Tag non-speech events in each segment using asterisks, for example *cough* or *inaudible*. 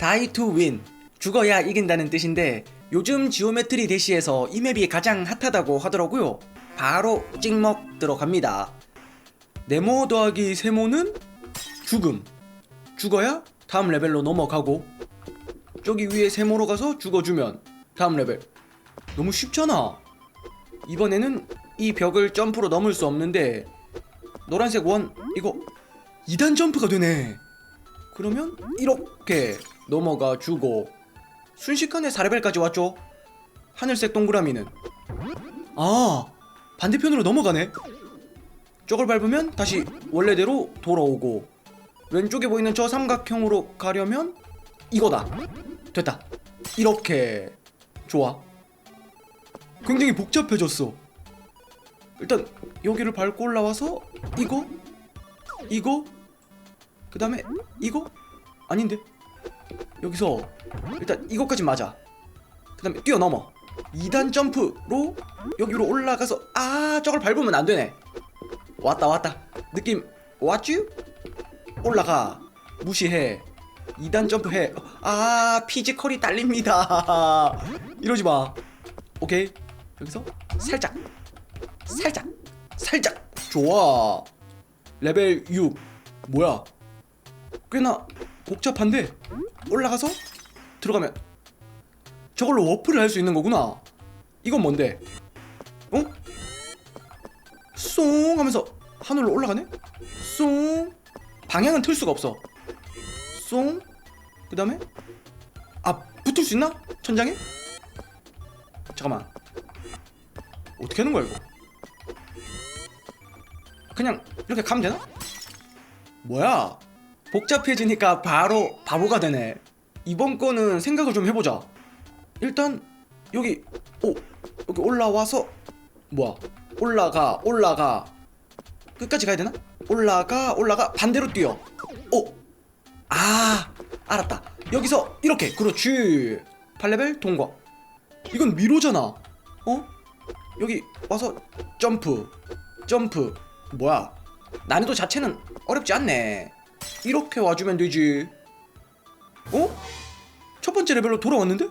die to win. 죽어야 이긴다는 뜻인데 요즘 지오메트리 대시에서 이 맵이 가장 핫하다고 하더라고요. 바로 찍먹 들어갑니다. 네모 더하기 세모는 죽음. 죽어야 다음 레벨로 넘어가고 저기 위에 세모로 가서 죽어주면 다음 레벨. 너무 쉽잖아. 이번에는 이 벽을 점프로 넘을 수 없는데 노란색 원 이거 2단 점프가 되네 그러면 이렇게 넘어가 주고 순식간에 4레벨까지 왔죠. 하늘색 동그라미는. 아 반대편으로 넘어가네. 저걸 밟으면 다시 원래대로 돌아오고 왼쪽에 보이는 저 삼각형으로 가려면 이거다. 됐다. 이렇게. 좋아. 굉장히 복잡해졌어. 일단 여기를 밟고 올라와서 이거 이거 그 다음에 이거? 아닌데? 여기서 일단 이것까지 맞아. 그 다음에 뛰어넘어. 2단 점프로 여기로 올라가서 아 저걸 밟으면 안 되네. 왔다 왔다. 느낌 왔쥬? 올라가. 무시해. 2단 점프해. 아 피지컬이 딸립니다. *laughs* 이러지 마. 오케이. 여기서 살짝 살짝 살짝. 좋아. 레벨 6 뭐야 꽤나 복잡한데 올라가서 들어가면 저걸로 워프를 할 수 있는 거구나. 이건 뭔데? 어? 쏭 하면서 하늘로 올라가네? 쏭. 방향은 틀 수가 없어. 쏭그 다음에 아 붙을 수 있나? 천장에? 잠깐만. 어떻게 하는 거야 이거? 그냥 이렇게 가면 되나? 뭐야 복잡해지니까 바로 바보가 되네. 이번 거는 생각을 좀 해보자. 일단 여기 오 여기 올라와서 뭐야? 올라가 올라가. 끝까지 가야 되나? 올라가 올라가. 반대로 뛰어. 오 아 알았다. 여기서 이렇게. 그렇지. 8레벨 통과. 이건 미로잖아. 어? 여기 와서 점프. 점프. 뭐야? 난이도 자체는 어렵지 않네 이렇게 와주면 되지 어? 첫 번째 레벨로 돌아왔는데?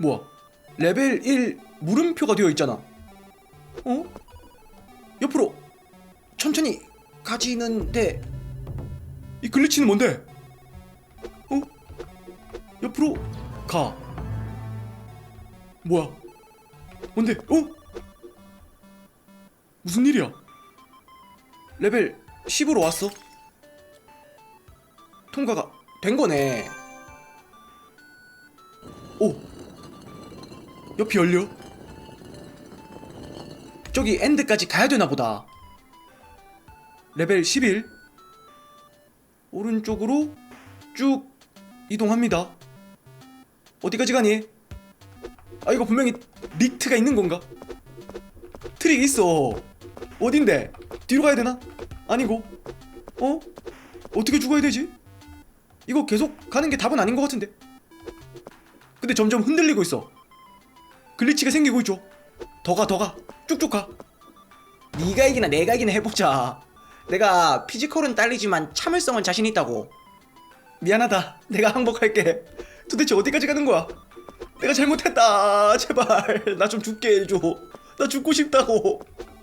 뭐야 레벨 1 물음표가 되어 있잖아 어? 옆으로 천천히 가지는데 이 글리치는 뭔데? 어? 옆으로 가 뭐야 뭔데? 어? 무슨 일이야? 레벨 10으로 왔어. 통과가 된 거네. 오. 옆이 열려. 저기 엔드까지 가야 되나 보다. 레벨 11. 오른쪽으로 쭉 이동합니다. 어디까지 가니? 아 이거 분명히 리트가 있는 건가? 트릭 있어. 어딘데? 뒤로 가야 되나? 아니고. 어? 어떻게 죽어야 되지? 이거 계속 가는 게 답은 아닌 것 같은데. 근데 점점 흔들리고 있어. 글리치가 생기고 있죠. 더 가, 더 가. 쭉쭉 가. 네가 이기나 내가 이기나 해보자. 내가 피지컬은 딸리지만 참을성은 자신 있다고. 미안하다. 내가 항복할게. 도대체 어디까지 가는 거야? 내가 잘못했다. 제발 나 좀 죽게 해줘. 나 죽고 싶다고.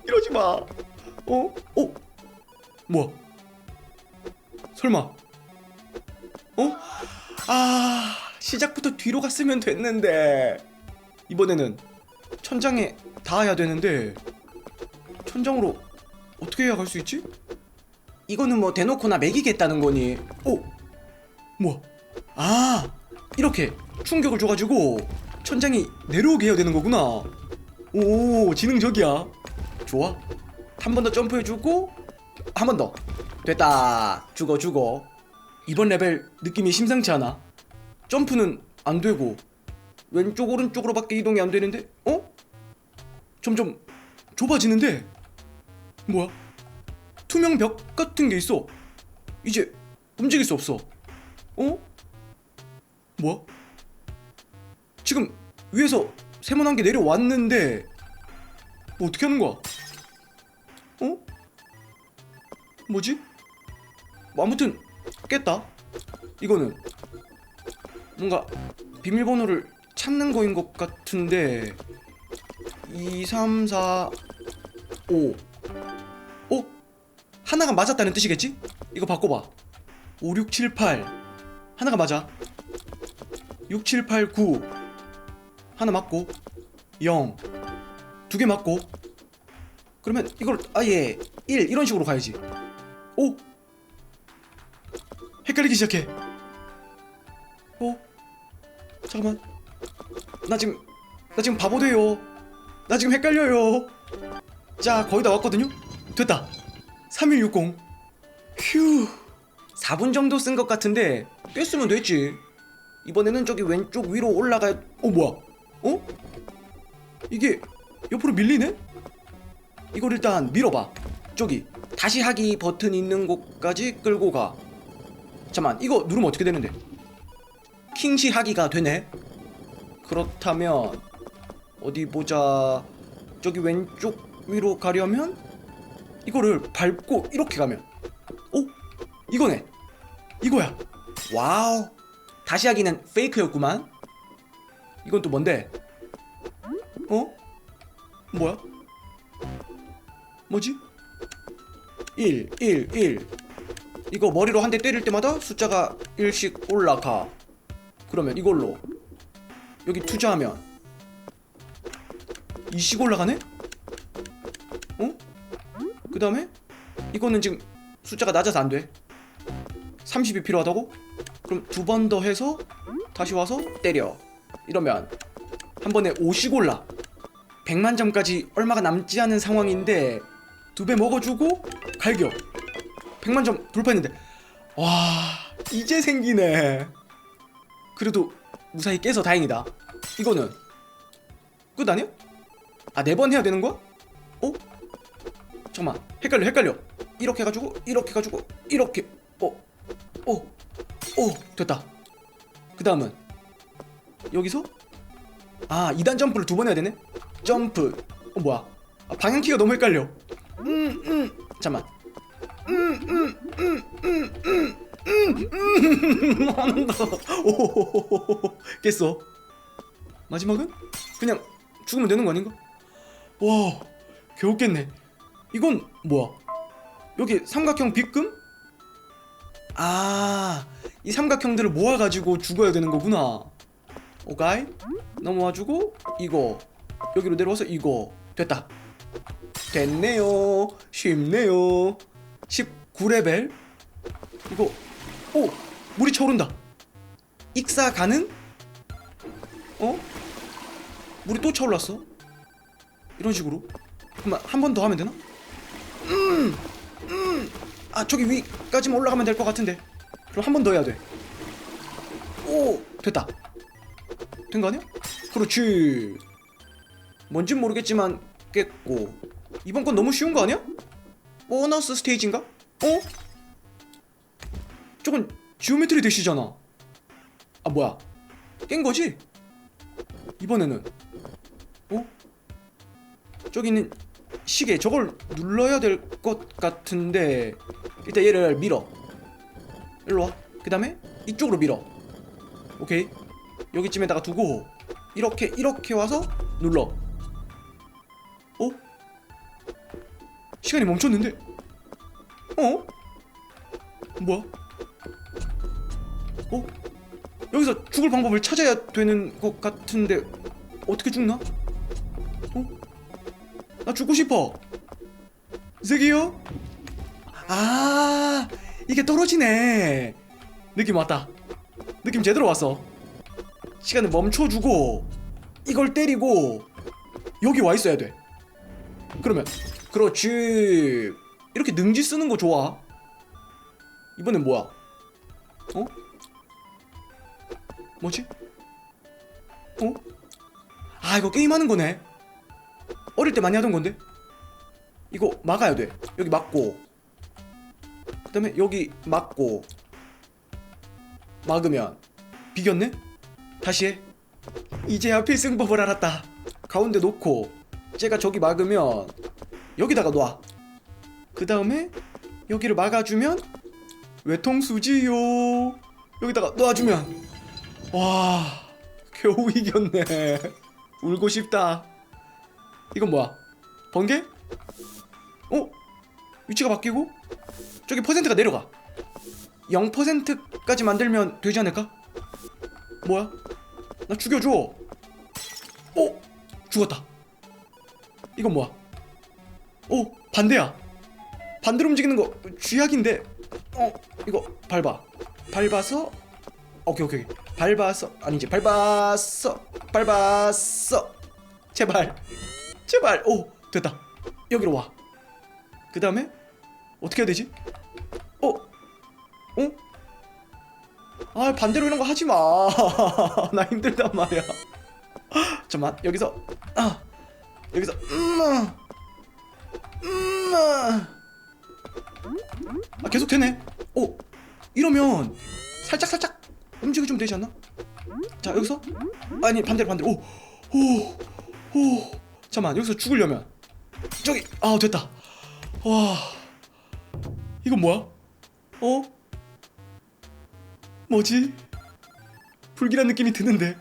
이러지 마. 어? 어? 뭐야? 설마? 어? 아 시작부터 뒤로 갔으면 됐는데 이번에는 천장에 닿아야 되는데 천장으로 어떻게 해야 갈 수 있지? 이거는 뭐 대놓고나 매기겠다는 거니? 오, 뭐야? 아 이렇게 충격을 줘가지고 천장이 내려오게 해야 되는 거구나. 오 지능적이야. 좋아. 한 번 더 점프해주고 한 번 더. 됐다. 죽어 죽어. 이번 레벨 느낌이 심상치 않아. 점프는 안 되고 왼쪽 오른쪽으로밖에 이동이 안 되는데 어? 점점 좁아지는데 뭐야? 투명 벽 같은 게 있어. 이제 움직일 수 없어. 어? 뭐야? 지금 위에서 세모난 게 내려왔는데 뭐 어떻게 하는 거야? 어? 뭐지? 뭐 아무튼 깼다. 이거는 뭔가 비밀번호를 찾는 거인 것 같은데 2, 3, 4, 5 어? 하나가 맞았다는 뜻이겠지? 이거 바꿔봐. 5, 6, 7, 8 하나가 맞아. 6, 7, 8, 9 하나 맞고 0 두 개 맞고. 그러면 이걸 아예 1 이런 식으로 가야지. 오 헷갈리기 시작해. 어? 잠깐만. 나 지금 나 지금 바보 돼요. 나 지금 헷갈려요. 자 거의 다 왔거든요? 됐다. 3160 휴 4분 정도 쓴 것 같은데 꽤 쓰면 됐지. 이번에는 저기 왼쪽 위로 올라가 어 뭐야? 어? 이게 옆으로 밀리네? 이걸 일단 밀어봐. 저기. 다시 하기 버튼 있는 곳까지 끌고 가 잠만 이거 누르면 어떻게 되는데? 킹시 하기가 되네. 그렇다면 어디 보자. 저기 왼쪽 위로 가려면 이거를 밟고 이렇게 가면. 오 이거네. 이거야. 와우. 다시 하기는 페이크였구만. 이건 또 뭔데? 어? 뭐야? 뭐지? 1 1 1 이거 머리로 한 대 때릴 때마다 숫자가 1씩 올라가 그러면 이걸로 여기 투자하면 2씩 올라가네? 어? 그 다음에 이거는 지금 숫자가 낮아서 안 돼. 30이 필요하다고? 그럼 두 번 더 해서 다시 와서 때려. 이러면 한 번에 5씩 올라. 100만 점까지 얼마가 남지 않은 상황인데 두 배 먹어주고 갈겨. 100만 점 돌파했는데 와 이제 생기네. 그래도 무사히 깨서 다행이다. 이거는 끝 아니야? 아 네 번 해야 되는 거야? 어? 잠깐만 헷갈려 헷갈려 이렇게 해가지고 이렇게 해가지고 이렇게 어? 어? 어 됐다 그 다음은 여기서 아 2단 점프를 두 번 해야 되네 점프 어 뭐야 아, 방향키가 너무 헷갈려 음음 잠만 음음음음음음음 한다 *laughs* 오호호호호 깼어. 마지막은? 그냥 죽으면 되는 거 아닌가? 와 겨우 깼네. 이건 뭐야? 여기 삼각형 빗금? 아 이 삼각형들을 모아가지고 죽어야 되는 거구나. 오케이. 넘어와주고 이거. 여기로 내려와서 이거. 됐다. 됐네요. 쉽네요 19레벨 이거 오 물이 차오른다 익사 가능? 어? 물이 또 차올랐어 이런 식으로 그러면 한번 더 하면 되나? 음, 음. 아 저기 위까지만 올라가면 될 것 같은데. 그럼 한 번 더 해야 돼. 오, 됐다. 된 거 아니야? 그렇지. 뭔진 모르겠지만 깼고. 이번 건 너무 쉬운 거 아니야? 보너스 스테이지인가? 어? 저건 지오메트리 대시잖아. 아 뭐야? 깬 거지? 이번에는 어? 저기는 시계 저걸 눌러야 될 것 같은데 일단 얘를 밀어 일로 와그 다음에 이쪽으로 밀어 오케이 여기쯤에다가 두고 이렇게 이렇게 와서 눌러 시간이 멈췄는데 어? 뭐야? 어? 여기서 죽을 방법을 찾아야 되는 것 같은데 어떻게 죽나? 어? 나 죽고 싶어. 저기요? 아, 이게 떨어지네. 느낌 왔다. 느낌 제대로 왔어. 시간을 멈춰주고 이걸 때리고 여기 와 있어야 돼. 그러면 그렇지. 이렇게 능지 쓰는 거 좋아. 이번엔 뭐야? 어? 뭐지? 어? 아 이거 게임하는 거네. 어릴 때 많이 하던 건데 이거 막아야 돼 여기 막고 그 다음에 여기 막고 막으면 비겼네 다시 해 이제야 필승법을 알았다 가운데 놓고 쟤가 저기 막으면 여기다가 놔 그 다음에 여기를 막아주면 외통수지요 여기다가 놔주면 와 겨우 이겼네 울고 싶다 이건 뭐야 번개? 어? 위치가 바뀌고 저기 퍼센트가 내려가 0%까지 만들면 되지 않을까? 뭐야? 나 죽여줘 어? 죽었다 이건 뭐야? 어? 반대야. 반대로 움직이는 거 쥐약인데. 어? 이거 밟아. 밟아서 오케이 오케이. 밟아서 아니지 밟았어 밟았어 제발 제발. 오 됐다. 여기로 와그 다음에 어떻게 해야 되지? 어? 어? 아 반대로 이런 거 하지 마나 *laughs* 힘들단 말이야. *laughs* 잠만 여기서 아 여기서 음아 음 아. 아 계속 되네. 오 이러면 살짝 살짝 움직여 좀 되지 않나? 자 여기서? 아니 반대로 반대로. 오 오 오. 잠만 여기서 죽으려면. 저기 아 됐다. 와. 이건 뭐야? 어? 뭐지? 불길한 느낌이 드는데.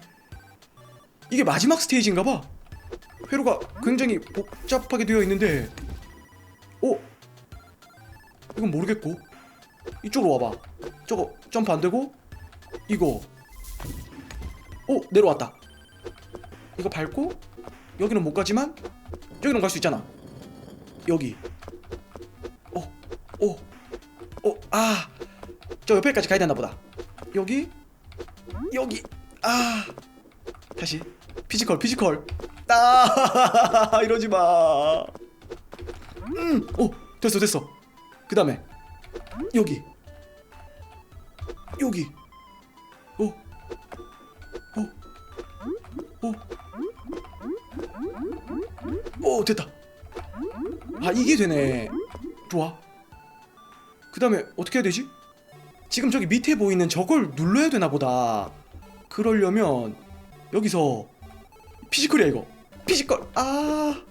이게 마지막 스테이지인가 봐. 회로가 굉장히 복잡하게 되어 있는데 어? 이건 모르겠고. 이쪽으로 와봐. 저거 점프 안 되고? 이거. 오 내려왔다. 이거 밟고 여기는 못 가지만 여기는 갈 수 있잖아. 여기. 어, 오오오아저 옆에까지 가야 되나 보다. 여기 여기. 아. 다시. 피지컬 피지컬. 아 *laughs* 이러지 마. 음, 오 됐어 됐어. 그 다음에 여기 여기 오 오, 오, 오 됐다. 아 이게 되네. 좋아. 그 다음에 어떻게 해야 되지? 지금 저기 밑에 보이는 저걸 눌러야 되나 보다. 그러려면 여기서 피지컬이야 이거. 피지컬. 아.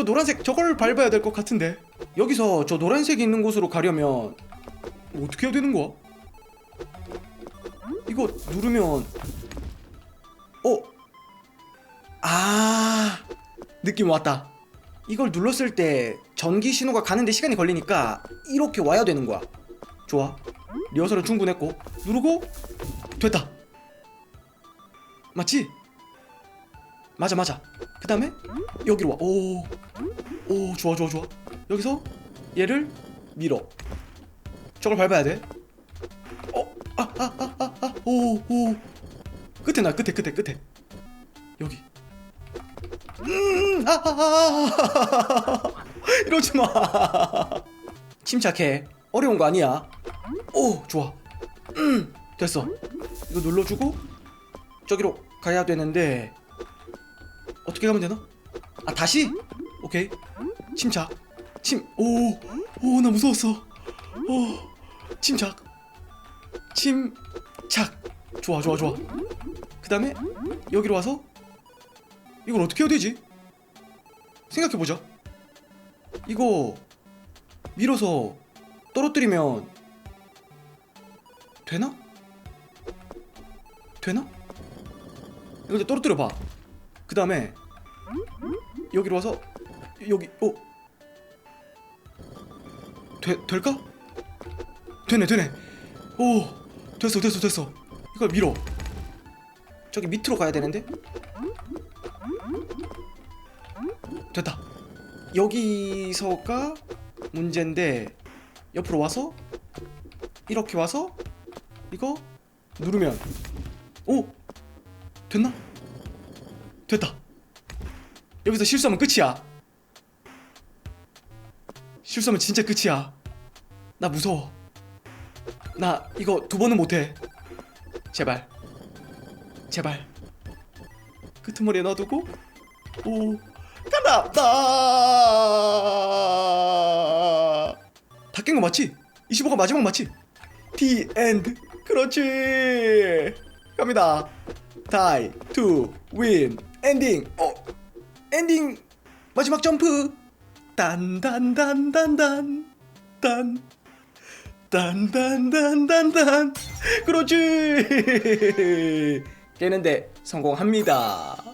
저 노란색 저걸 밟아야 될 것 같은데. 여기서 저 노란색이 있는 곳으로 가려면 어떻게 해야 되는 거야? 이거 누르면 어? 아. 느낌 왔다. 이걸 눌렀을 때 전기 신호가 가는데 시간이 걸리니까 이렇게 와야 되는 거야. 좋아. 리허설은 충분했고 누르고 됐다. 맞지? 맞아 맞아. 그 다음에 여기로 와. 오, 오 좋아 좋아 좋아. 여기서 얘를 밀어. 저걸 밟아야 돼. 어, 아, 아, 아, 아, 아, 오, 오. 끝에 나 끝에 끝에 끝에. 여기. 음, 아, 아, 아, 아. 이러지 마. 침착해. 어려운 거 아니야. 오, 좋아. 음, 됐어. 이거 눌러주고 저기로 가야 되는데 어떻게 가면 되나? 아 다시? 오케이. 침착. 침. 오, 오, 나 무서웠어. 오, 침착. 침착. 좋아, 좋아, 좋아. 그 다음에 여기로 와서 이걸 어떻게 해야 되지? 생각해 보자. 이거 밀어서 떨어뜨리면 되나? 되나? 이거 이제 떨어뜨려 봐. 그 다음에 여기로 와서 여기 어? 되, 될까? 되네 되네. 오 됐어 됐어 됐어. 이걸 밀어. 저기 밑으로 가야 되는데? 됐다. 여기서가 문제인데 옆으로 와서 이렇게 와서 이거 누르면. 오! 됐나? 됐다. 여기서 실수하면 끝이야 실수하면 진짜 끝이야. 나 무서워. 나 이거 두 번은 못해. 제발. 제발. 끄트머리에 놔두고. 오. 간다! 다깬 거 맞지? 25가 마지막 맞지? The end 그렇지. 갑니다. die to win 엔딩. 어? 엔딩. 마지막 점프 딴딴딴딴딴 딴. 딴딴딴딴딴. 그렇지. *laughs* 깨는데 성공합니다